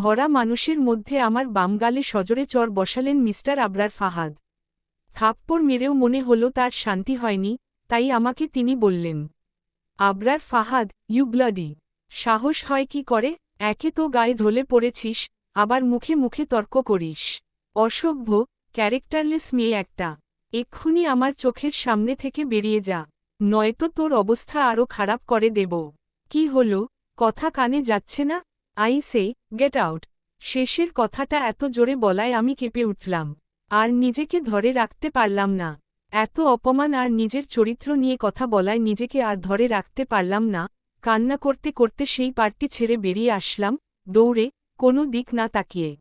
ভরা মানুষের মধ্যে আমার বামগালে সজরে চর বসালেন মিস্টার আবরার ফাহাদ। থাপ্পড় মেরেও মনে হল তার শান্তি হয়নি, তাই আমাকে তিনি বললেন, আবরার ফাহাদ, ইউ ব্লাডি, সাহস হয় কি করে? একে তো গায়ে ঢলে পড়েছিস, আবার মুখে মুখে তর্ক করিস। অসভ্য, ক্যারেক্টারলেস মেয়ে একটা, এক্ষুনি আমার চোখের সামনে থেকে বেরিয়ে যা, নয়তো তোর অবস্থা আরও খারাপ করে দেব। কি হল? কথা কানে যাচ্ছে না? I say, get out. শেষের কথাটা এত জোরে বলায় আমি কেঁপে উঠলাম। আর নিজেকে ধরে রাখতে পারলাম না। এত অপমান আর নিজের চরিত্র নিয়ে কথা বলায় নিজেকে আর ধরে রাখতে পারলাম না। কান্না করতে করতে সেই পার্টি ছেড়ে বেরিয়ে আসলাম, দৌড়ে, কোনো দিক না তাকিয়ে।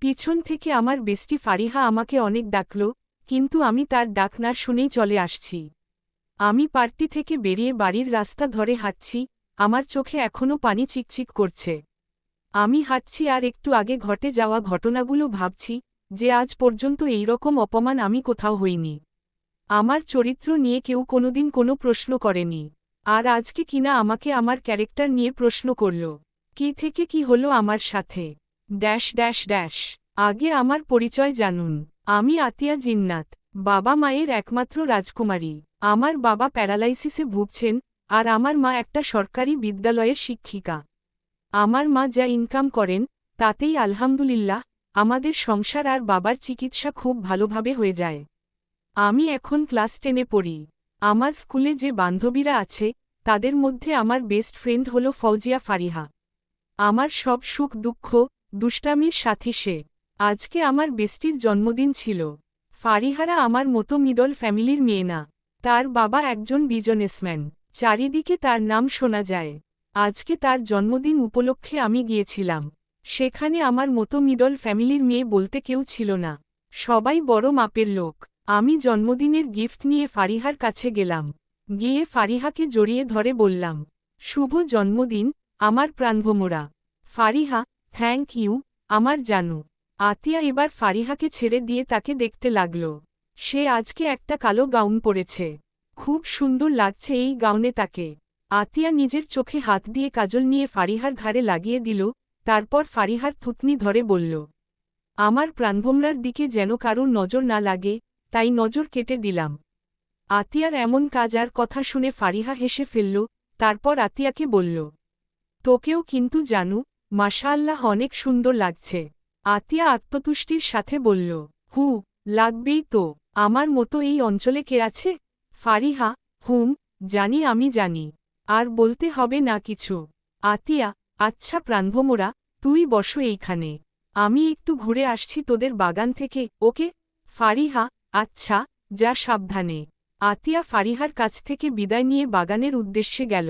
পিছন থেকে আমার বেস্টি ফারিহা আমাকে অনেক ডাকল, কিন্তু আমি তার ডাক না শুনেই চলে আসছি। আমি পার্টি থেকে বেরিয়ে বাড়ির রাস্তা ধরে হাঁটছি, আমার চোখে এখনও পানি চিকচিক করছে। আমি হাঁটছি আর একটু আগে ঘটে যাওয়া ঘটনাগুলো ভাবছি, যে আজ পর্যন্ত এই রকম অপমান আমি কোথাও হইনি। আমার চরিত্র নিয়ে কেউ কোনোদিন কোনো প্রশ্ন করেনি। আর আজকে কিনা আমাকে আমার ক্যারেক্টার নিয়ে প্রশ্ন করল, কি থেকে কি হলো আমার সাথে? ড্যাশ ড্যাশ ড্যাশ, আগে আমার পরিচয় জানুন। আমি আতিয়া জিন্নাত, বাবা মায়ের একমাত্র রাজকুমারী। আমার বাবা প্যারালাইসিসে ভুগছেন, আর আমার মা একটা সরকারি বিদ্যালয়ের শিক্ষিকা। আমার মা যা ইনকাম করেন, তাতেই আলহামদুলিল্লাহ, আমাদের সংসার আর বাবার চিকিৎসা খুব ভালোভাবে হয়ে যায়। আমি এখন ক্লাস টেনে পড়ি। আমার স্কুলে যে বান্ধবীরা আছে, তাদের মধ্যে আমার বেস্ট ফ্রেন্ড হল ফৌজিয়া ফারিহা। আমার সব সুখ দুঃখ, দুষ্টামির সাথী সে। আজকে আমার বেস্টির জন্মদিন ছিল। ফারিহারা আমার মতো মিডল ফ্যামিলির মেয়ে না। তার বাবা একজন বিজনেসম্যান চারিদিকে তার নাম শোনা যায়। আজকে তার জন্মদিন উপলক্ষে আমি গিয়েছিলাম। সেখানে আমার মতো মিডল ফ্যামিলির মেয়ে বলতে কেউ ছিল না। সবাই বড় মাপের লোক। আমি জন্মদিনের গিফট নিয়ে ফারিহার কাছে গেলাম। গিয়ে ফারিহাকে জড়িয়ে ধরে বললাম, শুভ জন্মদিন, আমার প্রাণভোমরা। ফারিহা, থ্যাংক ইউ, আমার জানু। আতিয়া এবার ফারিহাকে ছেড়ে দিয়ে তাকে দেখতে লাগল। সে আজকে একটা কালো গাউন পরেছে। খুব সুন্দর লাগছে এই গাউনে তাকে। আতিয়া নিজের চোখে হাত দিয়ে কাজল নিয়ে ফারিহার ঘাড়ে লাগিয়ে দিল, তারপর ফারিহার থুতনি ধরে বলল, আমার প্রাণভোমরার দিকে যেন কারুর নজর না লাগে, তাই নজর কেটে দিলাম। আতিয়ার এমন কাজ আর কথা শুনে ফারিহা হেসে ফেলল, তারপর আতিয়াকে বলল, তোকেও কিন্তু জানু, মাশাআল্লাহ অনেক সুন্দর লাগছে। আতিয়া আত্মতুষ্টির সাথে বলল, হু, লাগবেই তো, আমার মতো এই অঞ্চলে কে আছে? ফারিহা, হুম, জানি, আমি জানি। আর বলতে হবে না কিছু। আতিয়া আচ্ছা প্রাণভোমরা, তুই বসো এইখানে। আমি একটু ঘুরে আসছি তোদের বাগান থেকে, ওকে? ফারিহা আচ্ছা যা সাবধানে। আতিয়া ফারিহার কাছ থেকে বিদায় নিয়ে বাগানের উদ্দেশ্যে গেল।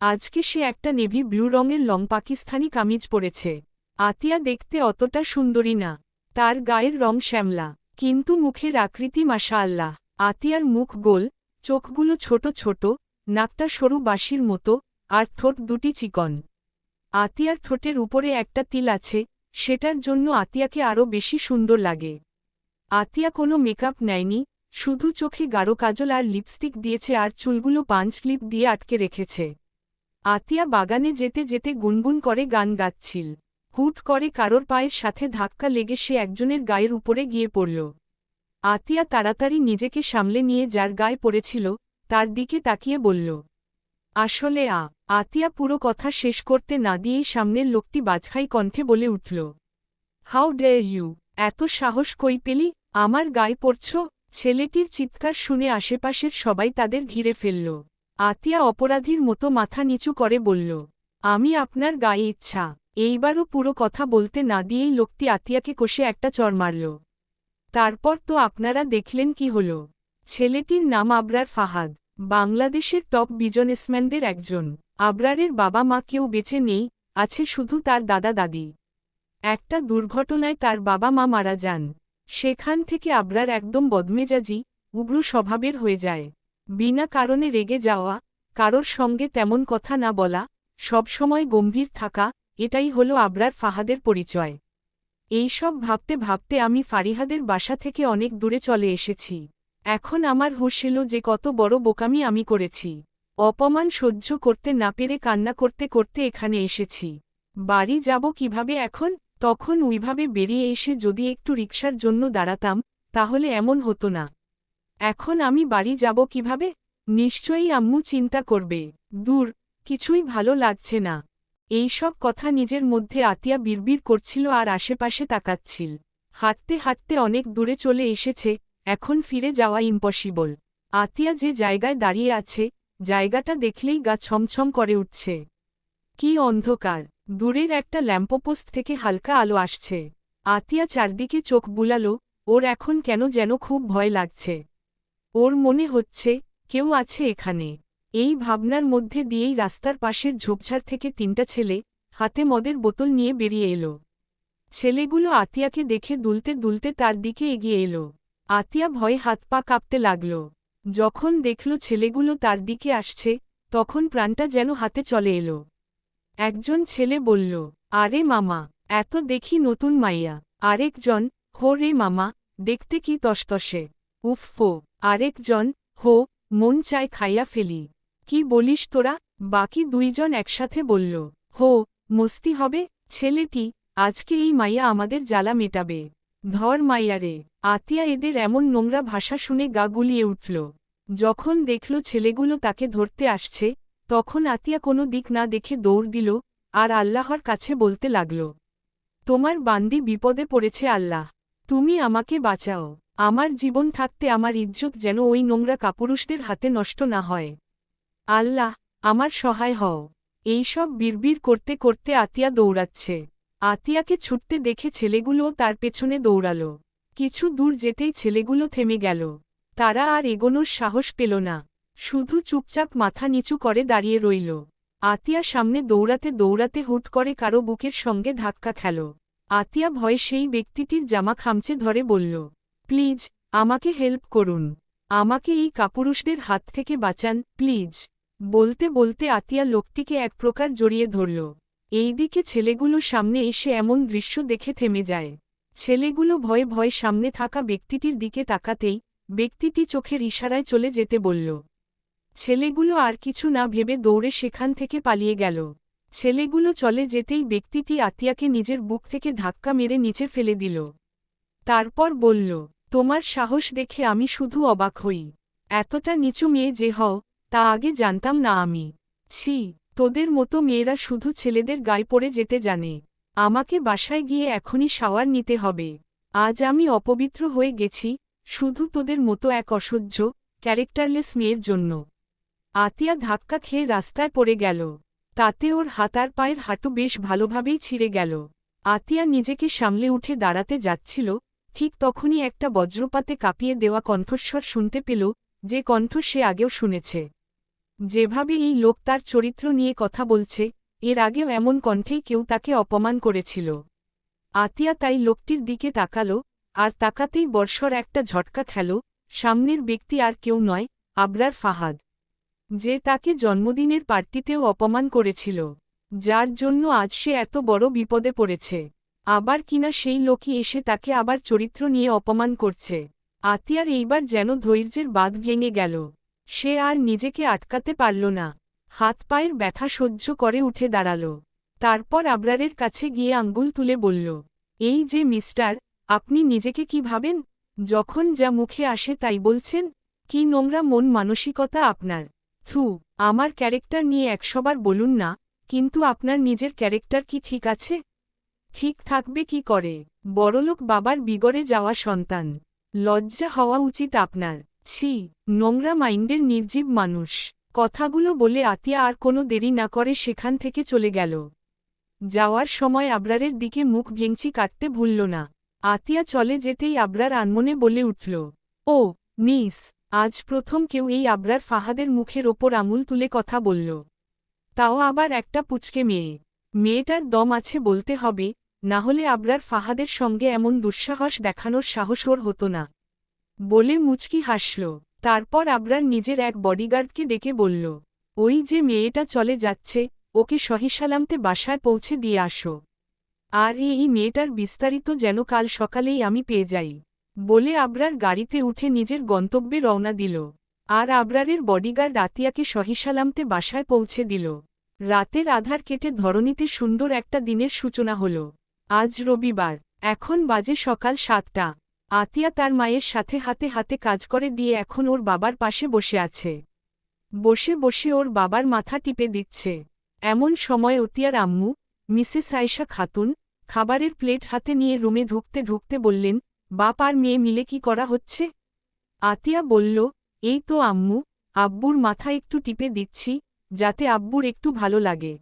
আজকে সে একটা নেভি ব্লু রঙের লং পাকিস্তানি কামিজ পরেছে। আতিয়া দেখতে অতটা সুন্দরী না। তার গায়ের রং শ্যামলা, কিন্তু মুখের আকৃতি মাশাআল্লাহ। আতিয়ার মুখ গোল, চোখগুলো ছোট ছোট নাকটা সরু বাঁশির মতো, আর ঠোঁট দুটি চিকন। আতিয়ার ঠোঁটের উপরে একটা তিল আছে, সেটার জন্য আতিয়াকে আরও বেশি সুন্দর লাগে। আতিয়া কোনো মেকআপ নেয়নি, শুধু চোখে গাঢ় কাজল আর লিপস্টিক দিয়েছে আর চুলগুলো পাঞ্চ লিপ দিয়ে আটকে রেখেছে। আতিয়া বাগানে যেতে যেতে গুনগুন করে গান গাচ্ছিল। হুট করে কারোর পায়ের সাথে ধাক্কা লেগে সে একজনের গায়ের উপরে গিয়ে পড়ল। আতিয়া তাড়াতাড়ি নিজেকে সামলে নিয়ে যার গায়ে পড়েছিল তার দিকে তাকিয়ে বলল, আসলে আ, আতিয়া পুরো কথা শেষ করতে না দিয়েই সামনের লোকটি বাজখাই কণ্ঠে বলে উঠল, হাউ ডেয়ার ইউ, এত সাহস কই পেলি? আমার গায়ে পড়ছ? ছেলেটির চিৎকার শুনে আশেপাশের সবাই তাদের ঘিরে ফেলল। আতিয়া অপরাধীর মতো মাথা নিচু করে বলল, আমি আপনার গায়ে ইচ্ছা, এইবারও পুরো কথা বলতে না দিয়েই লোকটি আতিয়াকে কষে একটা চর মারল। তারপর তো আপনারা দেখলেন কি হল? ছেলেটির নাম আবরার ফাহাদ। বাংলাদেশের টপ বিজনেসম্যানদের একজন। আবরারের বাবা মা কেউ বেঁচে নেই, আছে শুধু তার দাদা দাদি। একটা দুর্ঘটনায় তার বাবা মা মারা যান। সেখান থেকে আবরার একদম বদমেজাজি, উগ্র স্বভাবের হয়ে যায়। বিনা কারণে রেগে যাওয়া, কারোর সঙ্গে তেমন কথা না বলা সবসময় গম্ভীর থাকা, এটাই হল আবরার ফাহাদের পরিচয়। এইসব ভাবতে ভাবতে আমি ফারিহাদের বাসা থেকে অনেক দূরে চলে এসেছি। এখন আমার হুশ এলো যে কত বড় বোকামি আমি করেছি। অপমান সহ্য করতে না পেরে কান্না করতে করতে এখানে এসেছি। বাড়ি যাব কীভাবে এখন? তখন ওইভাবে বেরিয়ে এসে যদি একটু রিকশার জন্য দাঁড়াতাম, তাহলে এমন হতো না। এখন আমি বাড়ি যাব কীভাবে? নিশ্চয়ই আম্মু চিন্তা করবে। দূর, কিছুই ভালো লাগছে না। এই সব কথা নিজের মধ্যে আতিয়া বিড়বিড় করছিল আর আশেপাশে তাকাচ্ছিল। হাঁটতে হাঁটতে অনেক দূরে চলে এসেছে এখন ফিরে যাওয়া ইম্পসিবল আতিয়া যে জায়গায় দাঁড়িয়ে আছে, জায়গাটা দেখলেই গা ছমছম করে উঠছে। কি অন্ধকার। দূরের একটা ল্যাম্পোপোস্ট থেকে হালকা আলো আসছে। আতিয়া চারদিকে চোখ বুলালো, ওর এখন কেন যেন খুব ভয় লাগছে। ওর মনে হচ্ছে, কেউ আছে এখানে। এই ভাবনার মধ্যে দিয়েই রাস্তার পাশের ঝোপঝাড় থেকে তিনটা ছেলে, হাতে মদের বোতল নিয়ে বেরিয়ে এলো। ছেলেগুলো আতিয়াকে দেখে দুলতে দুলতে তার দিকে এগিয়ে এলো। আতিয়া ভয়ে হাত পা কাঁপতে লাগল। যখন দেখল ছেলেগুলো তার দিকে আসছে, তখন প্রাণটা যেন হাতে চলে এলো। একজন ছেলে বলল, আরে মামা, এত দেখি নতুন মাইয়া। আরেকজন, হো রে মামা, দেখতে কি তসতসে। উফফো আরেকজন, হো, মন চায় খাইয়া ফেলি। কি বলিস তোরা? বাকি দুইজন একসাথে বলল, হো, মস্তি হবে, ছেলেটি, আজকে এই মাইয়া আমাদের জ্বালা মেটাবে। ধর মাইয়ারে আতিয়া এদের এমন নোংরা ভাষা শুনে গা গুলিয়ে উঠল। যখন দেখল ছেলেগুলো তাকে ধরতে আসছে, তখন আতিয়া কোনো দিক না দেখে দৌড় দিল আর আল্লাহর কাছে বলতে লাগল, তোমার বান্দি বিপদে পড়েছে আল্লাহ, তুমি আমাকে বাঁচাও। আমার জীবন থাকতে আমার ইজ্জত যেন ওই নোংরা কাপুরুষদের হাতে নষ্ট না হয়। আল্লাহ, আমার সহায় হও। এইসব বিড়বিড় করতে করতে আতিয়া দৌড়াচ্ছে। আতিয়াকে ছুটতে দেখে ছেলেগুলোও তার পেছনে দৌড়াল। কিছু দূর যেতেই ছেলেগুলো থেমে গেল। তারা আর এগোনোর সাহস পেল না। শুধু চুপচাপ মাথা নিচু করে দাঁড়িয়ে রইল। আতিয়া সামনে দৌড়াতে দৌড়াতে হুট করে কারও বুকের সঙ্গে ধাক্কা খেল। আতিয়া ভয়ে সেই ব্যক্তিটির জামা খামচে ধরে বলল, প্লিজ, আমাকে হেল্প করুন। আমাকে এই কাপুরুষদের হাত থেকে বাঁচান, প্লিজ। বলতে বলতে আতিয়া লোকটিকে এক প্রকার জড়িয়ে ধরল। এইদিকে ছেলেগুলো সামনে এসে এমন দৃশ্য দেখে থেমে যায়। ছেলেগুলো ভয়ে ভয়ে সামনে থাকা ব্যক্তিটির দিকে তাকাতেই ব্যক্তিটি চোখের ইশারায় চলে যেতে বলল, ছেলেগুলো আর কিছু না ভেবে দৌড়ে সেখান থেকে পালিয়ে গেল। ছেলেগুলো চলে যেতেই ব্যক্তিটি আতিয়াকে নিজের বুক থেকে ধাক্কা মেরে নিচে ফেলে দিল। তারপর বলল, তোমার সাহস দেখে আমি শুধু অবাক হই। এতটা নিচু মেয়ে যে হও, তা আগে জানতাম না আমি। ছি, তোদের মতো মেয়েরা শুধু ছেলেদের গায়ে পড়ে যেতে জানে। আমাকে বাসায় গিয়ে এখনই শাওয়ার নিতে হবে। আজ আমি অপবিত্র হয়ে গেছি, শুধু তোদের মতো এক অসহ্য, ক্যারেক্টারলেস মেয়ের জন্য। আতিয়া ধাক্কা খেয়ে রাস্তায় পড়ে গেল। তাতে ওর হাতার পায়ের হাঁটু বেশ ভালোভাবেই ছিঁড়ে গেল। আতিয়া নিজেকে সামলে উঠে দাঁড়াতে যাচ্ছিল, ঠিক তখনই একটা বজ্রপাতে কাঁপিয়ে দেওয়া কণ্ঠস্বর শুনতে পেল, যে কণ্ঠ সে আগেও শুনেছে। যেভাবে এই লোক তার চরিত্র নিয়ে কথা বলছে এর আগেও এমন কণ্ঠেই কেউ তাকে অপমান করেছিল। আতিয়া তাই লোকটির দিকে তাকাল, আর তাকাতেই বর্ষর একটা ঝটকা খেল, সামনের ব্যক্তি আর কেউ নয়, আবরার ফাহাদ। যে তাকে জন্মদিনের পার্টিতেও অপমান করেছিল, যার জন্য আজ সে এত বড় বিপদে পড়েছে। আবার কিনা সেই লোকই এসে তাকে আবার চরিত্র নিয়ে অপমান করছে। আতিয়ার এইবার যেন ধৈর্যের বাঁধ ভেঙে গেল। সে আর নিজেকে আটকাতে পারল না। হাত পায়ের ব্যথা সহ্য করে উঠে দাঁড়াল। তারপর আবরারের কাছে গিয়ে আঙ্গুল তুলে বলল, এই যে মিস্টার, আপনি নিজেকে কি ভাবেন? যখন যা মুখে আসে তাই বলছেন, কি নোংরা মন মানসিকতা আপনার। থ্রু আমার ক্যারেক্টার নিয়ে একশবার বলুন না, কিন্তু আপনার নিজের ক্যারেক্টার কি ঠিক আছে? ঠিক থাকবে কি করে? বড়লোক বাবার বিগড়ে যাওয়া সন্তান। লজ্জা হওয়া উচিত আপনার। ছি, নোংরা মাইন্ডের নির্জীব মানুষ। কথাগুলো বলে আতিয়া আর কোনো দেরি না করে সেখান থেকে চলে গেল। যাওয়ার সময় আবরারের দিকে মুখ ভেঙচি কাটতে ভুলল না। আতিয়া চলে যেতেই আবরার আনমনে বলে উঠল, ও, নিস, আজ প্রথম কেউ এই আবরার ফাহাদের মুখের ওপর আমুল তুলে কথা বলল। তাও আবার একটা পুচকে মেয়ে। মেয়েটার দম আছে বলতে হবে, না হলে আবরার ফাহাদের সঙ্গে এমন দুঃসাহস দেখানোর সাহস ওর হতো না। বলে মুচকি হাসল। তারপর আবরার নিজের এক বডিগার্ডকে ডেকে বলল, ওই যে মেয়েটা চলে যাচ্ছে, ওকে সহিসালামতে বাসায় পৌঁছে দিয়ে আসো। আর এই মেয়েটার বিস্তারিত যেন কাল সকালেই আমি পেয়ে যাই। বলে আবরার গাড়িতে উঠে নিজের গন্তব্যে রওনা দিল। আর আবরারের বডিগার্ড আতিয়াকে সহিসালামতে বাসায় পৌঁছে দিল। রাতের আধার কেটে ধরণীতে সুন্দর একটা দিনের সূচনা হল। আজ রবিবার, এখন বাজে সকাল সাতটা। আতিয়া তার মায়ের সাথে হাতে হাতে কাজ করে দিয়ে এখন ওর বাবার পাশে বসে আছে। বসে বসে ওর বাবার মাথা টিপে দিচ্ছে। এমন সময় অতিয়ার আম্মু, মিসেস আয়েশা খাতুন, খাবারের প্লেট হাতে নিয়ে রুমে ঢুকতে ঢুকতে বললেন, বাপ আর মেয়ে মিলে কি করা হচ্ছে? আতিয়া বলল, এই তো আম্মু, আব্বুর মাথা একটু টিপে দিচ্ছি, যাতে আব্বুর একটু ভালো লাগে।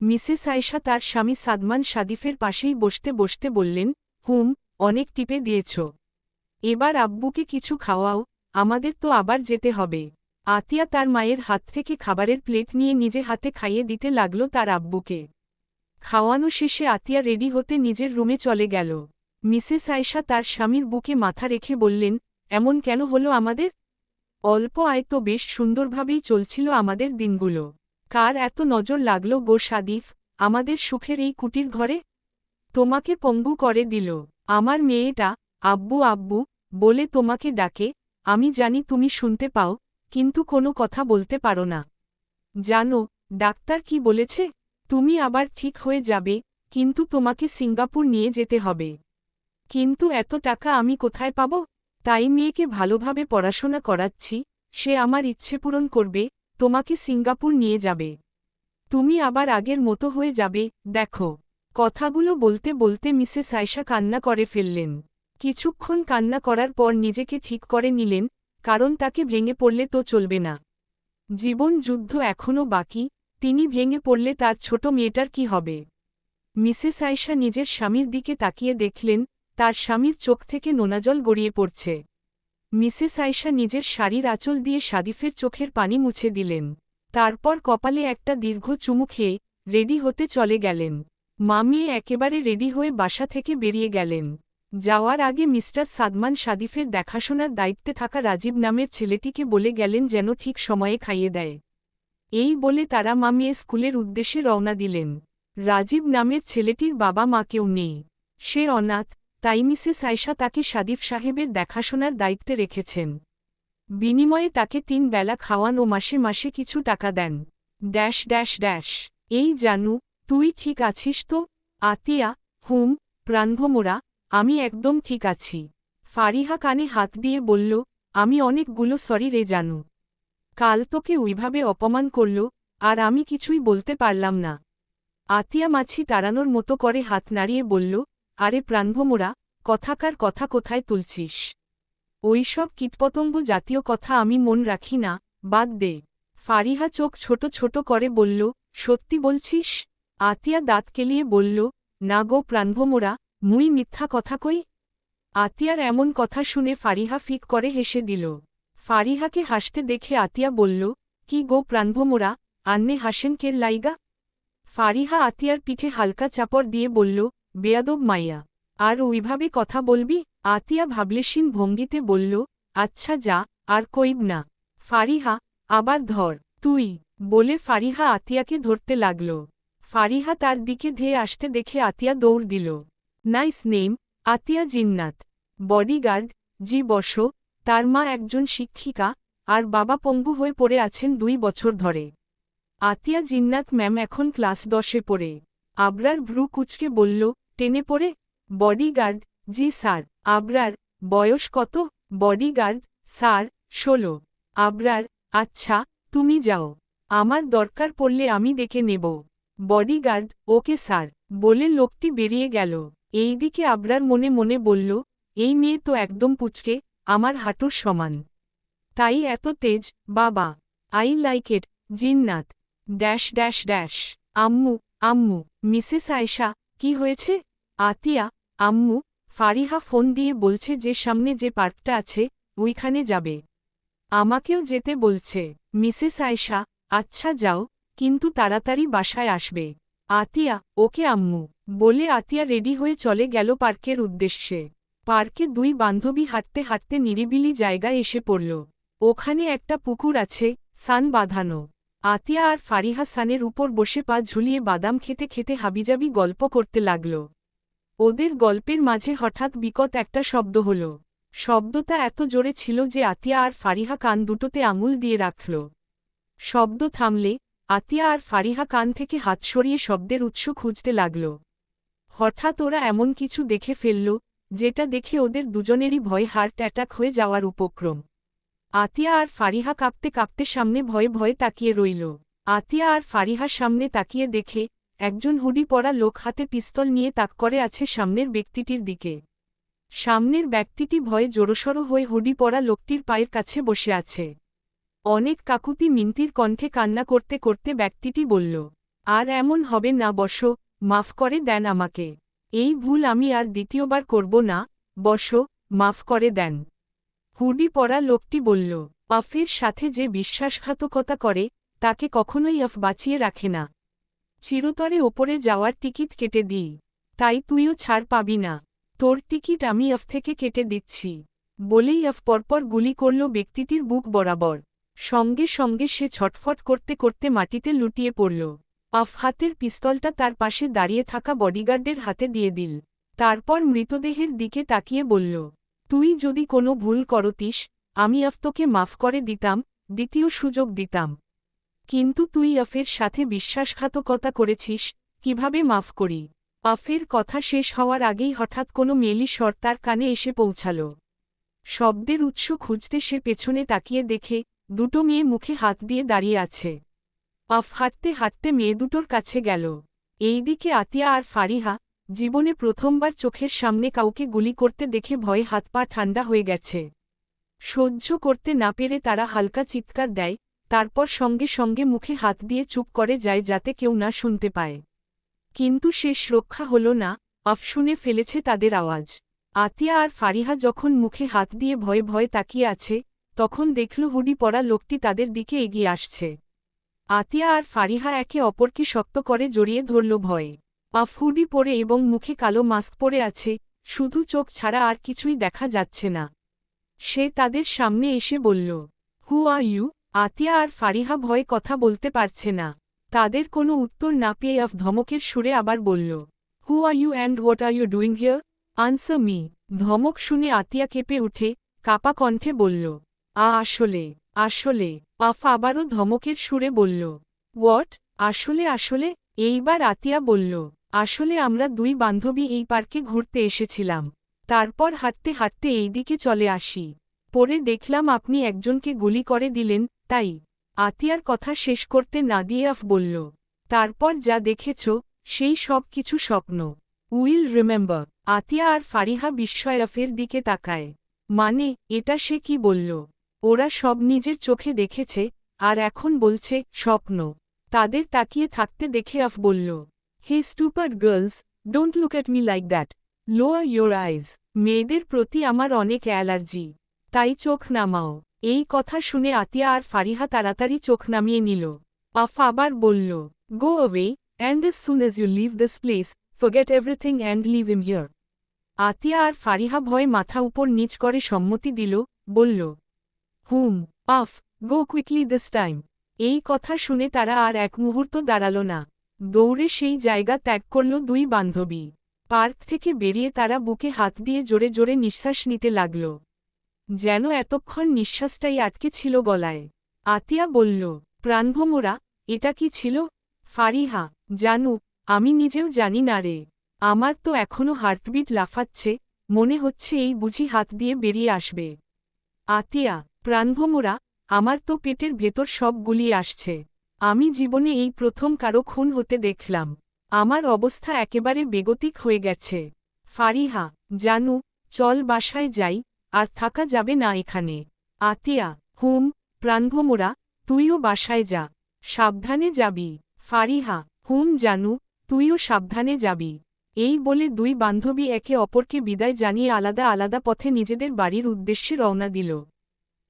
মিসেস আয়েশা তার স্বামী সাদমান সাদিফের পাশেই বসতে বসতে বললেন, হুম অনেক টিপে দিয়েছ। এবার আব্বুকে কিছু খাওয়াও, আমাদের তো আবার যেতে হবে। আতিয়া তার মায়ের হাত থেকে খাবারের প্লেট নিয়ে নিজে হাতে খাইয়ে দিতে লাগল তার আব্বুকে। খাওয়ানো শেষে আতিয়া রেডি হতে নিজের রুমে চলে গেল। মিসেস আয়েশা তার স্বামীর বুকে মাথা রেখে বললেন, এমন কেন হলো আমাদের? অল্প আয় তো বেশ সুন্দরভাবেই চলছিল আমাদের দিনগুলো। কার এত নজর লাগল গো সাদিফ, আমাদের সুখের এই কুটির ঘরে? তোমাকে পঙ্গু করে দিল। আমার মেয়েটা, আব্বু আব্বু, বলে তোমাকে ডাকে, আমি জানি তুমি শুনতে পাও, কিন্তু কোনো কথা বলতে পারো না। জানো, ডাক্তার কি বলেছে? তুমি আবার ঠিক হয়ে যাবে, কিন্তু তোমাকে সিঙ্গাপুর নিয়ে যেতে হবে। কিন্তু এত টাকা আমি কোথায় পাব? তাই মেয়েকে ভালোভাবে পড়াশোনা করাচ্ছি, সে আমার ইচ্ছে পূরণ করবে, তোমাকে সিঙ্গাপুর নিয়ে যাবে। তুমি আবার আগের মতো হয়ে যাবে, দেখো। কথাগুলো বলতে বলতে মিসেস আয়সা কান্না করে ফেললেন। কিছুক্ষণ কান্না করার পর নিজেকে ঠিক করে নিলেন, কারণ তাকে ভেঙে পড়লে তো চলবে না। জীবন যুদ্ধ এখনও বাকি, তিনি ভেঙে পড়লে তার ছোট মেয়েটার কি হবে? মিসেস আয়সা নিজের স্বামীর দিকে তাকিয়ে দেখলেন, তার স্বামীর চোখ থেকে নোনাজল গড়িয়ে পড়ছে। মিসেস আয়সা নিজের শাড়ির আঁচল দিয়ে সাদিফের চোখের পানি মুছে দিলেন। তারপর কপালে একটা দীর্ঘ চুমু খেয়ে রেডি হতে চলে গেলেন। মামিয়ে একেবারে রেডি হয়ে বাসা থেকে বেরিয়ে গেলেন। যাওয়ার আগে মিস্টার সাদমান সাদিফের দেখাশোনার দায়িত্বে থাকা রাজীব নামের ছেলেটিকে বলে গেলেন যেন ঠিক সময়ে খাইয়ে দেয়। এই বলে তারা মামিয়ে স্কুলের উদ্দেশ্যে রওনা দিলেন। রাজীব নামের ছেলেটির বাবা মা কেউ নেই। সে অনাথ, তাই মিসেস আয়সা তাকে সাদিফ সাহেবের দেখাশোনার দায়িত্বে রেখেছেন। বিনিময়ে তাকে তিন বেলা খাওয়ান ও মাসে মাসে কিছু টাকা দেন। Dash dash dash. এই জানু তুই ঠিক আছিস তো? আতিয়া, হুম, প্রাণভোমরা, আমি একদম ঠিক আছি। ফারিহা কানে হাত দিয়ে বলল, আমি অনেকগুলো সরি রে জানু। কাল তোকে ওইভাবে অপমান করল, আর আমি কিছুই বলতে পারলাম না। আতিয়া মাছি তাড়ানোর মতো করে হাত নাড়িয়ে বলল, আরে প্রাণভোমরা, কথাকার কথা কোথায় তুলছিস? ওইসব কীটপতঙ্গ জাতীয় কথা আমি মন রাখি না, বাদ দে। ফারিহা চোখ ছোট ছোট করে বলল, সত্যি বলছিস? আতিয়া দাঁত কেলিয়ে বলল, না গো প্রাণভোমরা, মুই মিথ্যা কথা কই? আতিয়ার এমন কথা শুনে ফারিহা ফিক করে হেসে দিল। ফারিহাকে হাসতে দেখে আতিয়া বলল, কি গো প্রাণভোমরা, আন্নে হাসেন কের লাইগা? ফারিহা আতিয়ার পিঠে হালকা চাপড় দিয়ে বলল, বেয়াদব মাইয়া, আর ওইভাবে কথা বলবি? আতিয়া ভাবলেশীন ভঙ্গিতে বলল আচ্ছা যা, আর কইব না। ফারিহা, আবার ধর, তুই, বলে ফারিহা আতিয়াকে ধরতে লাগল। ফারিহা তার দিকে ধেয়ে আসতে দেখে আতিয়া দৌড় দিল। Nice name, Atiya Jinnat. Bodyguard, জি বসো, তার মা একজন শিক্ষিকা, আর বাবা পঙ্গু হয়ে পড়ে আছেন দুই বছর ধরে। আতিয়া জিন্নাত ম্যাম এখন ক্লাস দশে পড়ে। আবরার ভ্রু কুচকে বলল, টেনে পড়ে? বডিগার্ড, জি স্যার। আবরার, বয়স কত? বডিগার্ড, স্যার, ষোলো। আবরার আচ্ছা তুমি যাও। আমার দরকার পড়লে আমি ডেকে নেব। বডিগার্ড, ওকে স্যার, বলে লোকটি বেরিয়ে গেল। এইদিকে আবরার মনে মনে বলল, এই মেয়ে তো একদম পুচকে, আমার হাঁটুর সমান। তাই এত তেজ, বাবা। I like it, Jinnat. Dash dash dash. আম্মু আম্মু, মিসেস আয়শা, কি হয়েছে? আতিয়া, আম্মু, ফারিহা ফোন দিয়ে বলছে যে সামনে যে পার্কটা আছে, ওইখানে যাবে। আমাকেও যেতে বলছে, মিসেস আয়শা আচ্ছা যাও। কিন্তু তাড়াতাড়ি বাসায় আসবে। আতিয়া, ওকে আম্মু, বলে আতিয়া রেডি হয়ে চলে গেল পার্কের উদ্দেশ্যে। পার্কে দুই বান্ধবী হাঁটতে হাঁটতে নিরিবিলি জায়গায় এসে পড়ল। ওখানে একটা পুকুর আছে, সান বাঁধানো। আতিয়া আর ফারিহা সানের উপর বসে পা ঝুলিয়ে বাদাম খেতে খেতে হাবিজাবি গল্প করতে লাগল। ওদের গল্পের মাঝে হঠাৎ বিকট একটা শব্দ হল। শব্দটা এত জোরে ছিল যে আতিয়া আর ফারিহা কান দুটোতে আঙুল দিয়ে রাখল। শব্দ থামলে আতিয়া আর ফারিহা কান থেকে হাত সরিয়ে শব্দের উৎস খুঁজতে লাগল। হঠাৎ ওরা এমন কিছু দেখে ফেলল, যেটা দেখে ওদের দুজনেরই ভয় হার্ট অ্যাটাক হয়ে যাওয়ার উপক্রম। আতিয়া আর ফারিহা কাঁপতে কাঁপতে সামনে ভয়ে ভয়ে তাকিয়ে রইল। আতিয়া আর ফারিহার সামনে তাকিয়ে দেখে, একজন হুডি পরা লোক হাতে পিস্তল নিয়ে তাক করে আছে সামনের ব্যক্তিটির দিকে। সামনের ব্যক্তিটি ভয়ে জোরসড়ো হয়ে হুডি পরা লোকটির পায়ের কাছে বসে আছে। অনেক কাকুতি মিনতির কণ্ঠে কান্না করতে করতে ব্যক্তিটি বলল, আর এমন হবে না বসো, মাফ করে দেন আমাকে। এই ভুল আমি আর দ্বিতীয়বার করব না, বসো, মাফ করে দেন। হুডি পরা লোকটি বলল আফের সাথে যে বিশ্বাসঘাতকতা করে, তাকে কখনোই আফ বাঁচিয়ে রাখে না। চিরতরে ওপরে যাওয়ার টিকিট কেটে দিই, তাই তুইও ছাড় পাবি না। তোর টিকিট আমি আফ থেকে কেটে দিচ্ছি। বলেই আফ পরপর গুলি করল ব্যক্তিটির বুক বরাবর। সঙ্গে সঙ্গে সে ছটফট করতে করতে মাটিতে লুটিয়ে পড়ল। আফ হাতের পিস্তলটা তার পাশে দাঁড়িয়ে থাকা বডিগার্ডের হাতে দিয়ে দিল। তারপর মৃতদেহের দিকে তাকিয়ে বলল, তুই যদি কোনো ভুল করতিস, আমি আফ তোকে মাফ করে দিতাম, দ্বিতীয় সুযোগ দিতাম। কিন্তু তুই আফের সাথে বিশ্বাসঘাতকতা করেছিস, কীভাবে মাফ করি? আফের কথা শেষ হওয়ার আগেই হঠাৎ কোনো মেলি স্বর তার কানে এসে পৌঁছাল। শব্দের উৎস খুঁজতে সে পেছনে তাকিয়ে দেখে দুটো মেয়ে মুখে হাত দিয়ে দাঁড়িয়ে আছে। আফ হাঁটতে হাঁটতে মেয়ে দুটোর কাছে গেল। এইদিকে আতিয়া আর ফারিহা জীবনে প্রথমবার চোখের সামনে কাউকে গুলি করতে দেখে ভয়ে হাত পা ঠান্ডা হয়ে গেছে। সহ্য করতে না পেরে তারা হালকা চিৎকার দেয়, তারপর সঙ্গে সঙ্গে মুখে হাত দিয়ে চুপ করে যায় যাতে কেউ না শুনতে পায়। কিন্তু শেষ রক্ষা হল না আফ শুনে ফেলেছে তাদের আওয়াজ। আতিয়া আর ফারিহা যখন মুখে হাত দিয়ে ভয়ে ভয়ে তাকিয়ে আছে তখন দেখল হুডি পরা লোকটি তাদের দিকে এগিয়ে আসছে। আতিয়া আর ফারিহা একে অপরকে শক্ত করে জড়িয়ে ধরল ভয়ে। আফ হুডি পরে এবং মুখে কালো মাস্ক পরে আছে, শুধু চোখ ছাড়া আর কিছুই দেখা যাচ্ছে না। সে তাদের সামনে এসে বলল, হু আর ইউ? আতিয়া আর ফারিহা ভয়ে কথা বলতে পারছে না। তাদের কোনো উত্তর না পেয়ে আফ ধমকের সুরে আবার বলল, who are you and what are you doing here? Answer me, ধমক শুনে আতিয়া কেঁপে উঠে, কাপা কণ্ঠে বলল আ আসলে আসলে, আফ আবারও ধমকের সুরে বলল, হোয়াট? আসলে আসলে, এইবার আতিয়া বলল, আসলে আমরা দুই বান্ধবী এই পার্কে ঘুরতে এসেছিলাম। তারপর হাঁটতে হাঁটতে এইদিকে চলে আসি। পরে দেখলাম আপনি একজনকে গুলি করে দিলেন, তাই। আতিয়ার কথা শেষ করতে না দিয়ে আফ বলল, তারপর যা দেখেছ, সেই সব কিছু স্বপ্ন। Will remember. আতিয়া আর ফারিহা বিস্ময় আফের দিকে তাকায়। মানে এটা সে কি বলল? ওরা সব নিজের চোখে দেখেছে, আর এখন বলছে, স্বপ্ন। তাদের তাকিয়ে থাকতে দেখে আফ বলল, hey stupid girls, don't look at me like that. Lower your eyes. মেয়েদের প্রতি আমার অনেক অ্যালার্জি। তাই চোখ নামাও। এই কথা শুনে আতিয়া আর ফারিহা তাড়াতাড়ি চোখ নামিয়ে নিল। আফ আবার বলল, go away, and as soon as you leave this place, forget everything and leave him here. Atiya আর ফারিহা ভয়ে মাথা উপর নিচ করে সম্মতি দিল, বলল হুম, আফ, গো কুইকলি দিস টাইম। এই কথা শুনে তারা আর এক মুহূর্ত দাঁড়াল না। দৌড়ে সেই জায়গা ত্যাগ করল দুই বান্ধবী। পার্ক থেকে বেরিয়ে তারা বুকে হাত দিয়ে জোরে জোরে নিঃশ্বাস নিতে লাগল। যেন এতক্ষণ নিঃশ্বাসটাই আটকে ছিল গলায়। আতিয়া বলল, প্রাণভোমরা, এটা কি ছিল? ফারিহা, জানু, আমি নিজেও জানি না রে। আমার তো এখনও হার্টবিট লাফাচ্ছে, মনে হচ্ছে এই বুঝি হাত দিয়ে বেরিয়ে আসবে। আতিয়া প্রাণভোমরা, আমার তো পেটের ভেতর সব গুলিয়ে আসছে। আমি জীবনে এই প্রথম কারও খুন হতে দেখলাম। আমার অবস্থা একেবারে বেগতিক হয়ে গেছে। ফারিহা, জানু, চল বাসায় যাই, আর থাকা যাবে না এখানে। আতিয়া, হুম, প্রাণভোমরা, তুইও বাসায় যা। সাবধানে যাবি। ফারিহা, হুম, জানু, তুইও সাবধানে যাবি। এই বলে দুই বান্ধবী একে অপরকে বিদায় জানিয়ে আলাদা আলাদা পথে নিজেদের বাড়ির উদ্দেশ্যে রওনা দিল।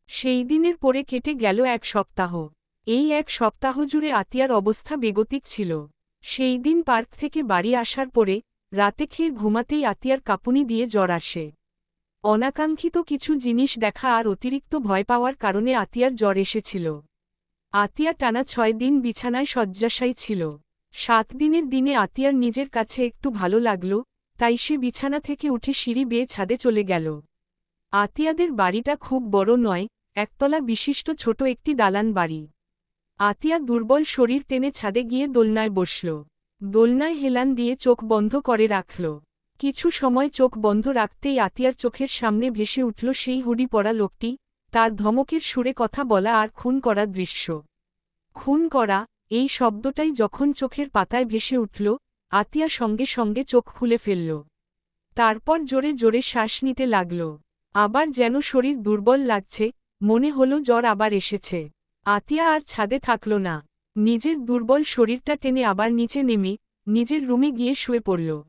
সেই দিনের পরে কেটে গেল এক সপ্তাহ। এই এক সপ্তাহ জুড়ে আতিয়ার অবস্থা বেগতিক ছিল। সেই দিন পার্ক থেকে বাড়ি আসার পরে রাতে খেয়ে ঘুমাতেই আতিয়ার কাঁপুনি দিয়ে জ্বর আসে। অনাকাঙ্ক্ষিত কিছু জিনিস দেখা আর অতিরিক্ত ভয় পাওয়ার কারণে আতিয়ার জ্বর এসেছিল। আতিয়া টানা ছয় দিন বিছানায় শয্যাশায়ী ছিল। সাত দিনের দিনে আতিয়ার নিজের কাছে একটু ভালো লাগল, তাই সে বিছানা থেকে উঠে সিঁড়ি বেয়ে ছাদে চলে গেল। আতিয়াদের বাড়িটা খুব বড় নয়, একতলা বিশিষ্ট ছোট একটি দালান বাড়ি। আতিয়া দুর্বল শরীর টেনে ছাদে গিয়ে দোলনায় বসল। দোলনায় হেলান দিয়ে চোখ বন্ধ করে রাখল। কিছু সময় চোখ বন্ধ রাখতেই আতিয়ার চোখের সামনে ভেসে উঠল সেই হুডি পরা লোকটি, তার ধমকের সুরে কথা বলা আর খুন করা দৃশ্য। খুন করা, এই শব্দটাই যখন চোখের পাতায় ভেসে উঠল, আতিয়া সঙ্গে সঙ্গে চোখ খুলে ফেলল। তারপর জোরে জোরে শ্বাস নিতে লাগল। আবার যেন শরীর দুর্বল লাগছে, মনে হল জ্বর আবার এসেছে। আতিয়া আর ছাদে থাকল না। নিজের দুর্বল শরীরটা টেনে আবার নিচে নেমে, নিজের রুমে গিয়ে শুয়ে পড়ল।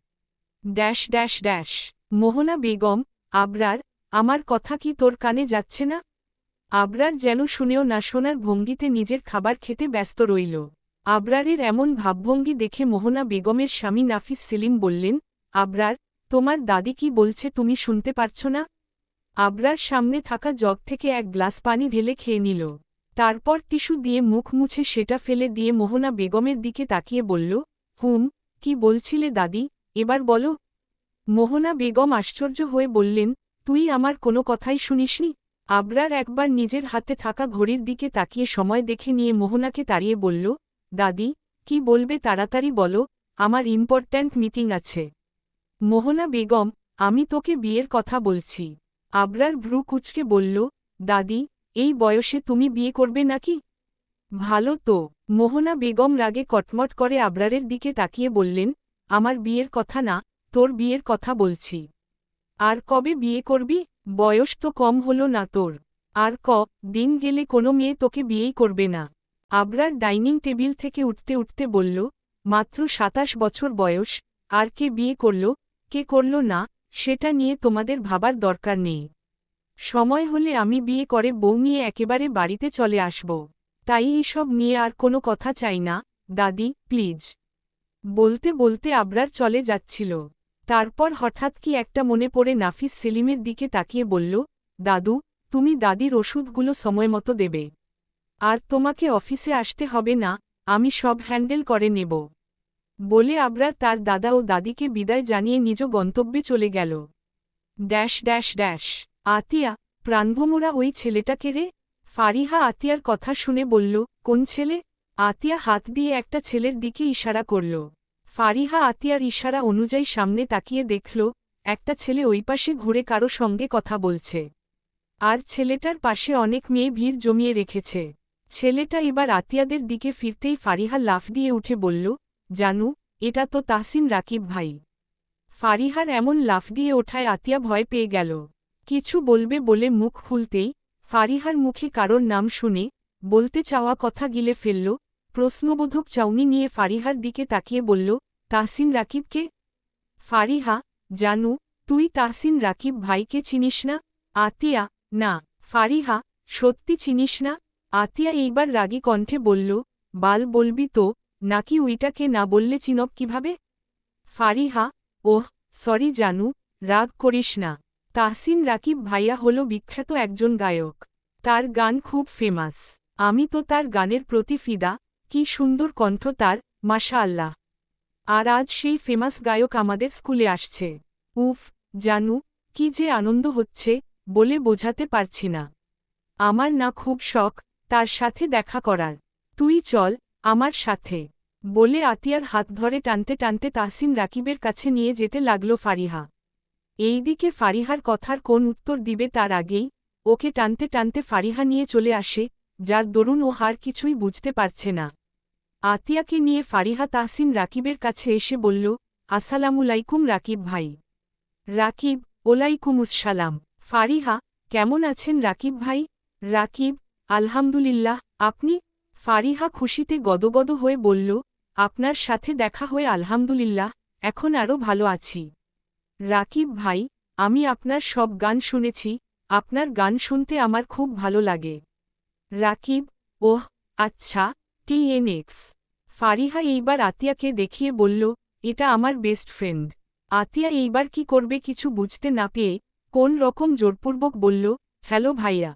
Dash dash dash. Mohona Begum, Abrar, আমার কথা কি তোর কানে যাচ্ছে না? আবরার যেন শুনেও না শোনার ভঙ্গিতে নিজের খাবার খেতে ব্যস্ত রইল। আবরারের এমন ভাবভঙ্গি দেখে মোহনা বেগমের স্বামী নাফিস সেলিম বললেন, আবরার, তোমার দাদি কি বলছে তুমি শুনতে পারছ না? আবরার সামনে থাকা জগ থেকে এক গ্লাস পানি ঢেলে খেয়ে নিল। তারপর টিস্যু দিয়ে মুখ মুছে সেটা ফেলে দিয়ে মোহনা বেগমের দিকে তাকিয়ে বলল, হুম, কি বলছিলে দাদি? এবার বলো। মোহনা বেগম আশ্চর্য হয়ে বললেন, তুই আমার কোনো কথাই শুনিসনি? আবরার একবার নিজের হাতে থাকা ঘড়ির দিকে তাকিয়ে সময় দেখে নিয়ে মোহনাকে তাড়িয়ে বলল, দাদি, কি বলবে তাড়াতাড়ি বলো, আমার ইম্পর্ট্যান্ট মিটিং আছে। মোহনা বেগম, আমি তোকে বিয়ের কথা বলছি। আবরার ভ্রু কুচকে বলল, দাদি, এই বয়সে তুমি বিয়ে করবে নাকি? ভালো তো। মোহনা বেগম রাগে কটমট করে আবরারের দিকে তাকিয়ে বললেন, আমার বিয়ের কথা না, তোর বিয়ের কথা বলছি। আর কবে বিয়ে করবি? বয়স তো কম হলো না তোর। আর ক, দিন গেলে কোনো মেয়ে তোকে বিয়েই করবে না। আবরার ডাইনিং টেবিল থেকে উঠতে উঠতে বলল, মাত্র সাতাশ বছর বয়স, আর কে বিয়ে করল? কে করল না? সেটা নিয়ে তোমাদের ভাবার দরকার নেই। সময় হলে আমি বিয়ে করে বউ নিয়ে একেবারে বাড়িতে চলে আসব। তাই এসব নিয়ে আর কোনো কথা চাই না, দাদি, প্লিজ। বলতে বলতে আবরার চলে যাচ্ছিল। তারপর হঠাৎ কি একটা মনে পড়ে নাফিস সেলিমের দিকে তাকিয়ে বলল, দাদু, তুমি দাদির ওষুধগুলো সময়মতো দেবে। আর তোমাকে অফিসে আসতে হবে না, আমি সব হ্যান্ডেল করে নেব। বলে আবরার তার দাদা ও দাদিকে বিদায় জানিয়ে নিজ গন্তব্যে চলে গেল। ড্যাশ ড্যাশ ড্যাশ, আতিয়া, প্রাণভোমরা ওই ছেলেটাকে রে? ফারিহা আতিয়ার কথা শুনে বলল, কোন ছেলে? আতিয়া হাত দিয়ে একটা ছেলের দিকে ইশারা করল। ফারিহা আতিয়ার ইশারা অনুযায়ী সামনে তাকিয়ে দেখল, একটা ছেলে ওই পাশে ঘুরে কারও সঙ্গে কথা বলছে। আর ছেলেটার পাশে অনেক মেয়ে ভিড় জমিয়ে রেখেছে। ছেলেটা এবার আতিয়াদের দিকে ফিরতেই ফারিহা লাফ দিয়ে উঠে বলল জানু, এটা তো তাহসিন রাকিব ভাই। ফারিহার এমন লাফ দিয়ে ওঠায় আতিয়া ভয় পেয়ে গেল। কিছু বলবে বলে মুখ খুলতেই ফারিহার মুখে কারোর নাম শুনে বলতে চাওয়া কথা গিলে ফেলল। প্রশ্নবোধক চাউনি নিয়ে ফারিহার দিকে তাকিয়ে বলল, তাহসিন রাকিবকে ফারিহা, জানু, তুই তাহসিন রাকিব ভাইকে চিনিস না? আতিয়া, না, ফারিহা, সত্যি চিনিস না? আতিয়া এইবার রাগী কণ্ঠে বলল, বাল বলবি তো? নাকি উইটাকে না বললে চিনব কীভাবে? ফারিহা, ওহ, সরি জানু, রাগ করিস না। তাহসিন রাকিব ভাইয়া হল বিখ্যাত একজন গায়ক। তার গান খুব ফেমাস। আমি তো তার গানের প্রতি ফিদা। কি সুন্দর কণ্ঠ তার মাশা আল্লাহ আর আজ সেই ফেমাস গায়ক আমাদের স্কুলে আসছে। উফ, জানু, কি যে আনন্দ হচ্ছে, বলে বোঝাতে পারছি না। আমার না খুব শখ, তার সাথে দেখা করার। তুই চল, আমার সাথে। বলে আতিয়ার হাত ধরে টানতে টানতে তাহসিন রাকিবের কাছে নিয়ে যেতে লাগল ফারিহা। এইদিকে ফারিহার কথার কোন উত্তর দিবে তার আগেই ওকে টানতে টানতে ফারিহা নিয়ে চলে আসে, যার দরুন ও হার কিছুই বুঝতে পারছে না। আতিয়াকে নিয়ে ফারিহা তাহসিন রাকিবের কাছে এসে বলল আসসালামুলাইকুম রাকিব ভাই। রাকিব ওলাইকুমুসসালাম ফারিহা, কেমন আছেন রাকিব ভাই? রাকিব, আলহামদুলিল্লাহ, আপনি? ফারিহা খুশিতে গদগদ হয়ে বলল আপনার সাথে দেখা হয়ে আলহামদুলিল্লাহ, এখন আরও ভালো আছি। রাকিব ভাই, আমি আপনার সব গান শুনেছি, আপনার গান শুনতে আমার খুব ভালো লাগে। রাকিব, ওহ আচ্ছা টিএনএক্স। ফারিহা এইবার আতিয়াকে দেখিয়ে বলল, এটা আমার বেস্ট ফ্রেন্ড। আতিয়া এইবার কি করবে কিছু বুঝতে না পেয়ে, কোন রকম জোরপূর্বক বলল, হ্যালো ভাইয়া।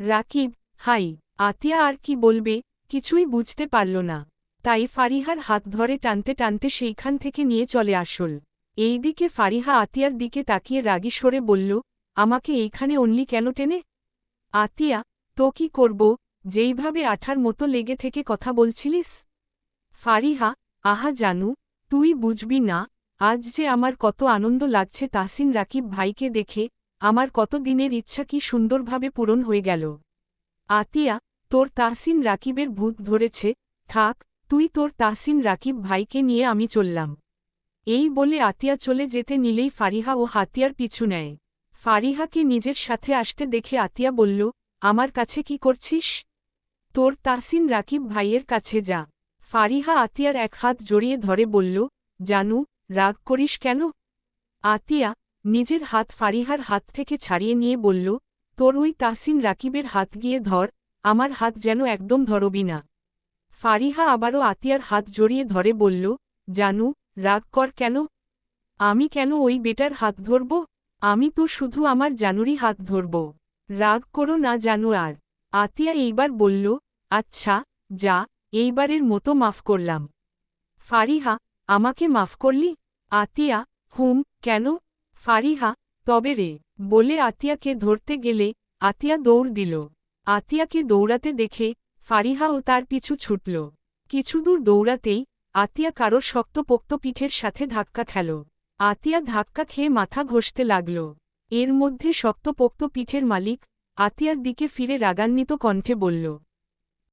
রাকিব, হাই। আতিয়া আর কি বলবে, কিছুই বুঝতে পারল না। তাই ফারিহার হাত ধরে টানতে টানতে সেইখান থেকে নিয়ে চলে আসল। এইদিকে ফারিহা আতিয়ার দিকে তাকিয়ে রাগী সরে বলল, আমাকে এইখানে অনলি কেন টেনে? আতিয়া, তো কি করব? যেইভাবে আঠার মতো লেগে থেকে কথা বলছিলিস? ফারিহা, আহা জানু, তুই বুঝবি না, আজ যে আমার কত আনন্দ লাগছে তাসিন রাকিব ভাইকে দেখে, আমার কত দিনের ইচ্ছা কি সুন্দরভাবে পূরণ হয়ে গেল। আতিয়া, তোর তাহসিন রাকিবের ভূত ধরেছে, থাক তুই তোর তাহসিন রাকিব ভাইকে নিয়ে আমি চললাম। এই বলে আতিয়া চলে যেতে নিলেই ফারিহা ও হাতিয়ার পিছু নেয়। ফারিহাকে নিজের সাথে আসতে দেখে আতিয়া বলল, আমার কাছে কি করছিস? তোর তাহসিন রাকিব ভাইয়ের কাছে যা। ফারিহা আতিয়ার এক হাত জড়িয়ে ধরে বলল, জানু, রাগ করিস কেন? আতিয়া নিজের হাত ফারিহার হাত থেকে ছাড়িয়ে নিয়ে বলল, তোর ওই তাহসিন রাকিবের হাত গিয়ে ধর, আমার হাত যেন একদম ধরবি না। ফারিহা আবারও আতিয়ার হাত জড়িয়ে ধরে বলল, জানু, রাগ কর কেন? আমি কেন ওই বেটার হাত ধরব? আমি তো শুধু আমার জানুরই হাত ধরব। রাগ করো না জানু আর। আতিয়া এইবার বলল আচ্ছা যা, এইবারের মতো মাফ করলাম। ফারিহা, আমাকে মাফ করলি? আতিয়া, হুম, কেন? ফারিহা, তবে রে। বলে আতিয়াকে ধরতে গেলে আতিয়া দৌড় দিল। আতিয়াকে দৌড়াতে দেখে ফারিহা ও তার পিছু ছুটল। কিছুদূর দৌড়াতেই আতিয়া কারও শক্তপোক্ত পিঠের সাথে ধাক্কা খেল। আতিয়া ধাক্কা খেয়ে মাথা ঘষতে লাগল। এর মধ্যে শক্তপোক্ত পিঠের মালিক আতিয়ার দিকে ফিরে রাগান্বিত কণ্ঠে বলল